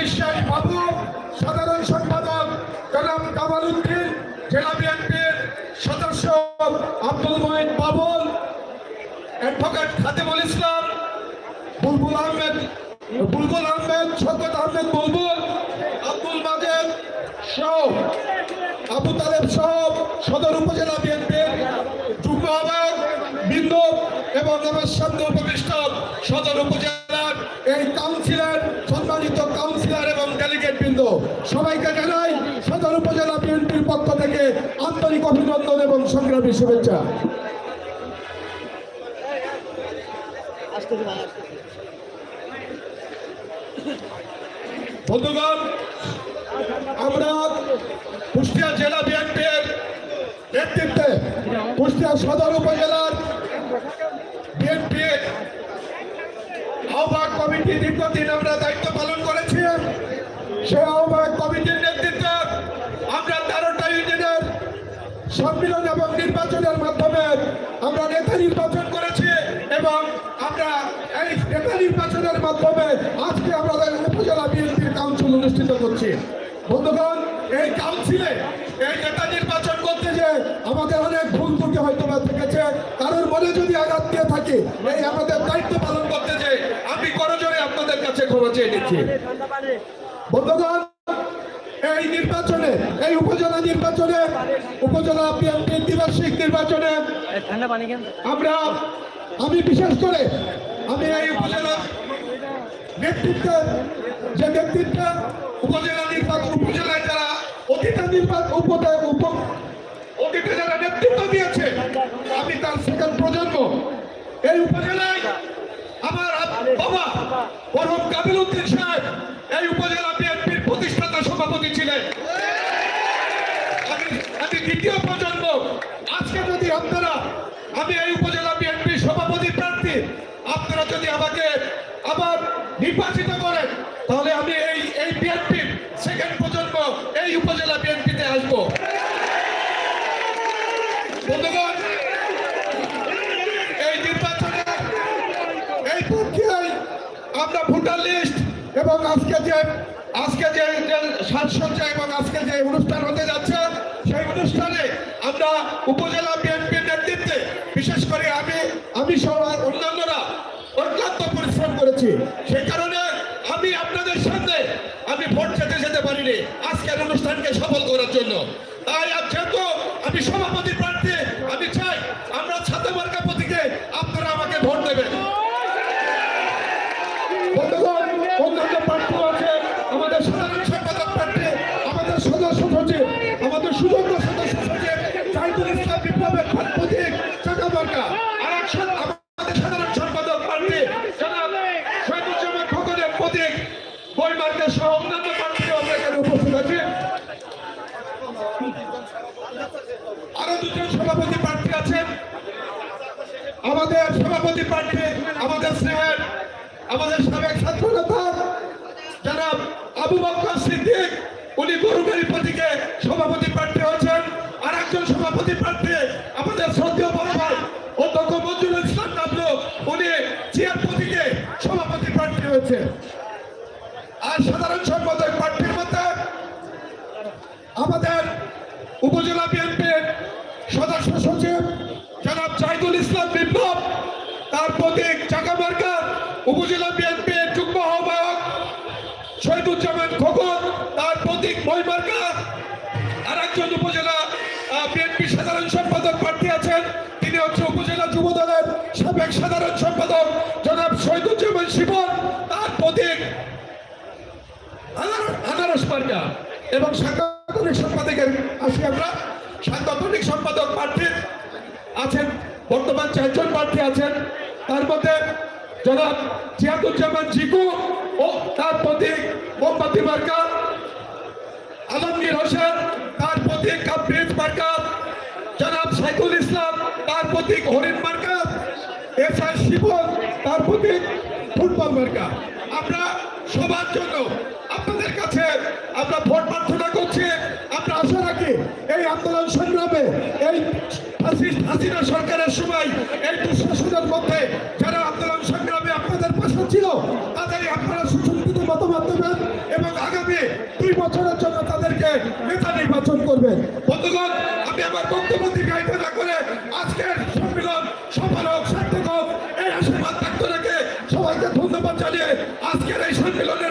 বিশ্বাস বাবু, সাধারণ সম্পাদক জনাব কামাল উদ্দিন জেলা বিএনপির সদস্য আব্দুল মহিন বাবুল, অ্যাডভোকেট খাদিমুল ইসলাম, বুলবুল আহমেদ বুলবুল আহমেদ শকত আহমেদ বুলবুল, আব্দুল মাজেদ সহ, আবু তালেব সহ সদর উপজেলা বিএনপির যুগ্ম আহ্বায়ক বৃন্দ এবং আমার সামনে উপবিষ্ট সদর উপজেলার এই কাউন্সিলর সম্মানিত কাউন্সিলর এবং ডেলিগেট বৃন্দ সবাইকে জানাই সদর উপজেলা বিএনপির পক্ষ থেকে আন্তরিক অভিনন্দন এবং সংগ্রামী শুভেচ্ছা। বন্ধুগণ, আমরা কুষ্টিয়া জেলা বিএনপির নেতৃত্বে কুষ্টিয়া সদর উপজেলার বিএনপি আহ্বায়ক কমিটি দীর্ঘদিন আমরা দায়িত্ব সেই আহ্বায়ক কমিটির নেতৃত্বে আমরা তেরোটা ইউনিয়নের সম্মিলন এবং নির্বাচনের মাধ্যমে আমরা নেতা নির্বাচন করেছি এবং আমরা এই নেতা নির্বাচনের মাধ্যমে আজকে আমাদের উপজেলা বিএনপির কাউন্সিল অনুষ্ঠিত করছি। বন্ধুগণ, এই কাউন্সিলে এই নেতা নির্বাচন করতে যে আমাদের অনেক ভুল ত্রুটি হয়তো বা থেকেছে, কারোর মনে যদি আঘাত দিয়ে থাকে, এই আমাদের দায়িত্ব পালন করতে যে আমি করজোরে আপনাদের কাছে ক্ষমা চেয়ে নিচ্ছি। বন্ধুগণ, এই নির্বাচনে, এই উপজেলা নির্বাচনে, উপজেলা বিএনপির দ্বিবার্ষিক নির্বাচনে আমরা, আমি বিশেষ করে, আমি এই উপজেলা নেতৃত্বের যে নেতৃত্ব উপজেলা নির্বাচন, উপজেলায় যারা অতীতে নির্বাচন অতীতে যারা নেতৃত্ব দিয়েছে, আমি তার সেকেন্ড প্রজন্ম। এই উপজেলায় আমার বাবা বরং কাবিল উদ্দিন সাহেব এই উপজেলা বিএনপির প্রতিষ্ঠাতা সভাপতি ছিলেন। আমি দ্বিতীয় প্রজন্ম। আজকে যদি আপনারা, আমি এই উপজেলা বিএনপির সভাপতি প্রার্থী, আপনারা যদি আমাকে আবার নির্বাচিত করেন, তাহলে আমি এই এই বিএনপির সেকেন্ড প্রজন্ম এই উপজেলা বিএনপিতে আসব। বন্ধুগণ, এই নির্বাচনে, এই প্রক্রিয়ায় আমরা ভোটার লিস্ট এবং আজকে যে আজকে যে সাজসজ্জা এবং আজকে যে অনুষ্ঠান হতে যাচ্ছে, সেই অনুষ্ঠানে আমরা উপজেলা বিএনপির নেতৃত্বে, বিশেষ করে আমি আমি সহ অন্যান্যরা অত্যন্ত পরিশ্রম করেছি। সেই কারণে আমি আপনাদের সামনে আমি ভোট যেতে যেতে পারিনি আজকের অনুষ্ঠানকে সফল করার জন্য। তাই আজ যেহেতু আমি সভাপতি প্রার্থী আমি চাই আমরা ছাত্র মার্কা প্রতীকে আপনারা আমাকে ভোট দেবেন বন্ধুগণ অন্যান্য প্রার্থী আছে আমাদের সাধারণ সম্পাদক প্রার্থী আমাদের সদস্য সচিব আমাদের সুযোগ্য সদস্য সচিব জাহিদুল ইসলাম বিপ্লবের প্রতীক চাকা মার্কা আর এক সদ- আমাদের সাধারণ সম্পাদক প্রার্থী জনাব শহীদুজ্জামান খোকনের প্রতীক বই মার্কা সহ অন্যান্য আমরা এখানে উপস্থিত আছি। আরও দুজন সভাপতি প্রার্থী আছেন। আমাদের সভাপতি প্রার্থী, আমাদের স্নেহের, আমাদের সাবেক ছাত্র জনাব আবু বকর সিদ্দিক, উনি গরুগাড়ি প্রতীকে সভাপতি প্রার্থী হয়েছেন। আর একজন সভাপতি প্রার্থী আর সাধারণ সম্পাদক প্রার্থীর মধ্যে আমাদের উপজেলা বিএনপির সদস্য সচিব জনাব জাহিদুল ইসলাম বিপ্লব, তার প্রতীক চাকা মার্কা উপজেলা বিএনপির যুগ্ম আহ্বায়ক শহীদুজ্জামান খোকন, তার প্রতীক মই মার্কা। আর একজন উপজেলা বিএনপি সাধারণ সম্পাদক প্রার্থী আছেন, তিনি হচ্ছে উপজেলা যুব দলের সাবেক সাধারণ সম্পাদক জনাব শহীদুজ্জামান শিবন, তার প্রতীক আনারস মার্কা এবং সাংগঠনিক সম্পাদকের আসি আমরা। সাংগঠনিক সম্পাদক প্রার্থী আছেন, বর্তমান চারজন প্রার্থী আছেন। তার মধ্যে জনাব জিয়াদুজ্জামান জিকু ও তার প্রতীক মোমবাতি মার্কা, আলমগীর হোসেন তার প্রতীক কাপ্রিজ মার্কা, জনাব সাইকুল ইসলাম তার প্রতীক হরিণ মার্কা, এস আর শিবন তার প্রতীক ফুটবল মার্কা। ফাসিস্ট হাসিনা সরকারের সময় এই দুঃশাসনের মধ্যে যারা আন্দোলন সংগ্রামে আপনাদের পাশে ছিল তাদের আপনারা সুসংহত মতামত দেবেন এবং আগামী দুই বছরের জন্য তাদেরকে নেতা নির্বাচন করবেন। বন্ধুগণ, আমি আমার বক্তব্য দীর্ঘায়িত না করে আজকের সম্মেলন সফল হোক, সার্থক হোক, এই আশীর্বাদ ব্যক্ত রেখে সবাইকে ধন্যবাদ জানিয়ে আজকের এই সম্মেলনের